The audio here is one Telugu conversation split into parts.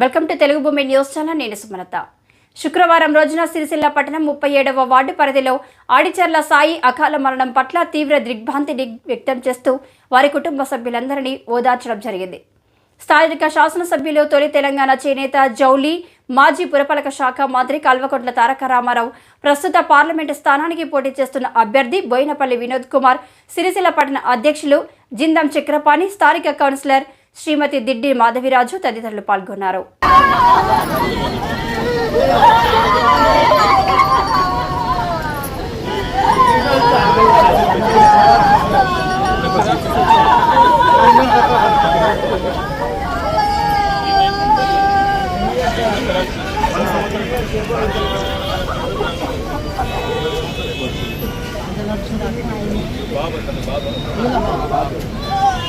వెల్కమ్ టు తెలుగు భూమి న్యూస్ ఛానల్ నేను సుమలత. శుక్రవారం రోజున సిరిసిల్ల పట్టణం ముప్పై ఏడవ వార్డు పరిధిలో ఆడిచర్ల సాయి అకాల మరణం పట్ల తీవ్ర దిగ్భ్రాంతిని వ్యక్తం చేస్తూ వారి కుటుంబ సభ్యులందరినీ ఓదార్చడం జరిగింది. స్థానిక శాసనసభ్యులు తొలి తెలంగాణ చేనేత జౌలి మాజీ పురపాలక శాఖ మంత్రి కల్వకుంట్ల తారక రామారావు ప్రస్తుత పార్లమెంటు స్థానానికి పోటీ చేస్తున్న అభ్యర్థి బోయినపల్లి వినోద్ కుమార్ సిరిసిల్ల పట్టణ అధ్యక్షులు జిందం చక్రపాణి స్థానిక కౌన్సిలర్ శ్రీమతి దిడ్డి మాధవిరాజు తదితరులు పాల్గొన్నారు.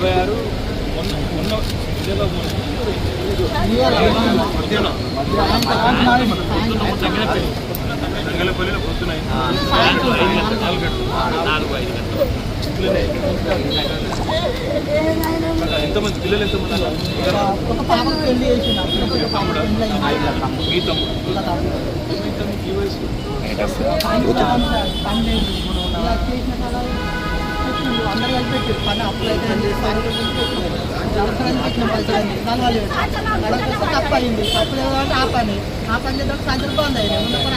ఇరవై ఆరు మొన్న మొన్న ఇదేలో రంగలపల్లిలో పొద్దున్నాయి నాలుగు గంటలు నాలుగు ఐదు ఎంతమంది పిల్లలు ఎంతమంది ఒక పాపకు మీ తమ్ముడు మీ తమ్ముడు ఈ వయసు అందరు కలిసి పెట్టారు పని అప్పులు అయితే అవసరానికి ఇచ్చిన పైసలు దానివల్ల అడగకపోతే తప్పు అయింది తప్పు లేదు కాబట్టి ఆ పని ఆ పని చేద్దాం సాయంత్రం బంద్ అయింది ఉన్న పని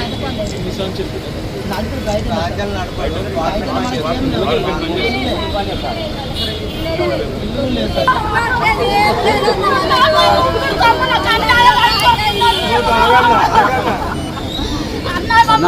దానికి బయట. ఇల్లు లేదు. సార్. అన్న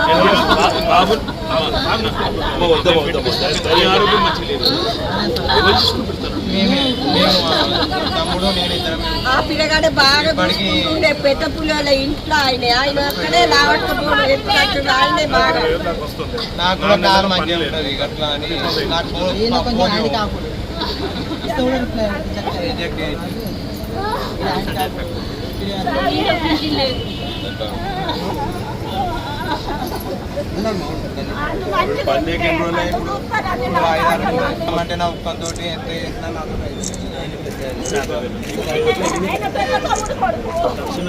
ఇప్పిస్తాను బాబు అమ్మ వద్దమ్మ వద్దమ్మ నీ ఆరోగ్యం మంచి లేదు ఎవరు చూసుకుని పెడతారు ఆ పిల్లగాడు బాగా చూసుకుంటుండే పెద్ద పుల్లల ఇంట్లో ఆయన. ఆయన ఒక్కడే లావట్టుకుని ఎత్తుకట్టు ఆయనే బాగా. నాకు కూడా కాలు మంచిగా ఉంటుంది అట్లా అని. నాకు అంటే నా ఉప్పంతో ఎంత చేసినా నాకు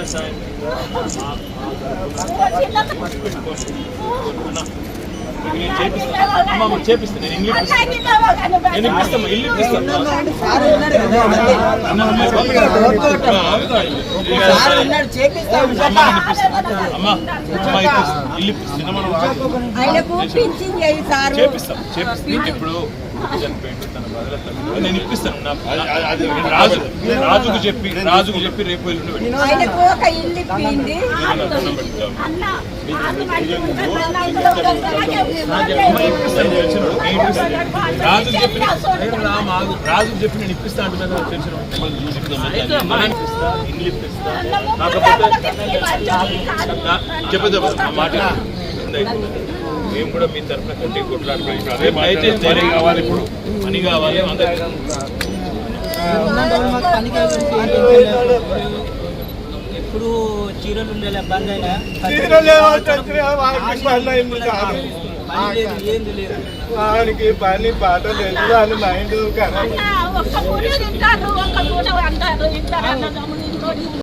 సాయం నేను చేపిస్తాను అమ్మ చేపిస్తాను నేను ఇంగ్లీష్ ఇస్తాను నేను ఇప్పిస్తాను ఇల్లు ఇప్పిస్తాను ఇల్లు ఇప్పిస్తాను ఇప్పుడు చనిపోయిండు తన బాధలు అట్లా ఉంది. నేను ఇప్పిస్తాను నా నేను రాజు రాజుకు చెప్పి రాజుకు చెప్పి రేపు రాజుకు చెప్పి రా మాగు రాజుకు చెప్పి నేను ఇప్పిస్తా అంటున్నా ఇప్పిస్తా ఇల్లు ఇప్పిస్తా కాకపోతే చెప్పదు మాట మేము కూడా మీ తరఫున కట్టి కావాలి ఇప్పుడు. కావాలి అందరికీ. చీరలు ఉండేలా బంద్ అయినా పని ఏంది లేదు? వానికి పని పాట లేదు అని మైండ్ ఒక్క